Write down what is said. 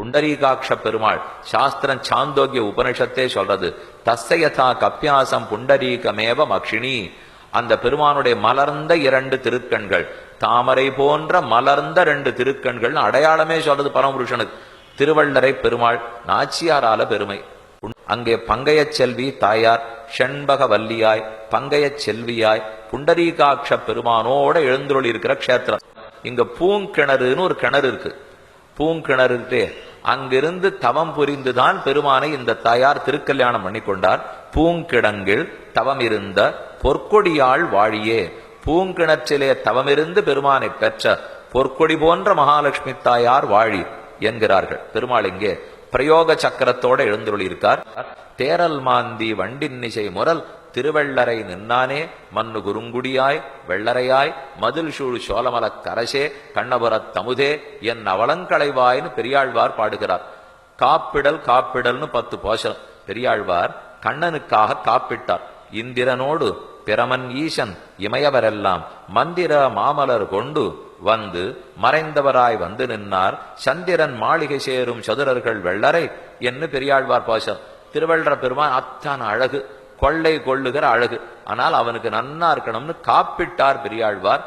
புண்டரீகாட்ச பெருமாள் சாஸ்திரம் சாந்தோக்கிய உபனிஷத்தே சொல்றது தசையதா கப்பியாசம் புண்டரீகமேவ மக்ஷினி அந்த பெருமானுடைய மலர்ந்த இரண்டு திருக்கண்கள் தாமரை போன்ற மலர்ந்த ரெண்டு திருக்கண்கள் அடையாளமே சொல்றது பரமபுருஷனுக்கு. திருவள்ளரை பெருமாள் நாச்சியாரால பெருமை. அங்கே பங்கையச் செல்வி தாயார் ஷண்பக வல்லியாய் பங்கையச் செல்வியாய் புண்டரீகாட்ச பெருமானோட எழுந்துருளி இருக்கிற க்ஷேத்திரம். இங்க பூங்கிணறுன்னு ஒரு கிணறு இருக்கு. பூங்கிணறு அங்கிருந்து தவம் புரிந்துதான் பெருமானை இந்த தாயார் திருக்கல்யாணம் பண்ணி கொண்டார் பூங்கிடங்கில் தவம் இருந்த பொற்கொடியாள் வாழியே. பூங்கிணற்றிலே தவமிருந்து பெருமானை பெற்ற பொற்கொடி போன்ற மகாலட்சுமி தாயார் வாழி என்கிறார்கள். பெருமாள் இங்கே பிரயோக சக்கரத்தோட எழுந்துள்ளி இருக்கார் தேரல் மாந்தி வண்டின்னிசை முரல் திருவள்ளரை நின்னானே மண்ணு குறுங்குடியாய் வெள்ளரையாய் மதில் சூழ் சோழமலக் கரசே கண்ணபுரத் தமுதே என் அவலங்களைவாய்னு பெரியாழ்வார் பாடுகிறார். காப்பிடல் காப்பிடல்னு பத்து போஷம் பெரியாழ்வார் கண்ணனுக்காக காப்பிட்டார். இந்திரனோடு பிரமன் ஈசன் இமையவரெல்லாம் மந்திர மாமலர் கொண்டு வந்து மறைந்தவராய் வந்து நின்னார். சந்திரன் மாளிகை சேரும் சதுரர்கள் வெள்ளரை என்று பெரியாழ்வார் பாசம் திருவள்ளர பெருமான் அத்தான அழகு. கொள்ளை கொள்ளுகிற அழகு. ஆனால் அவனுக்கு நன்னா இருக்கணும்னு காப்பிட்டார் பெரியாழ்வார்.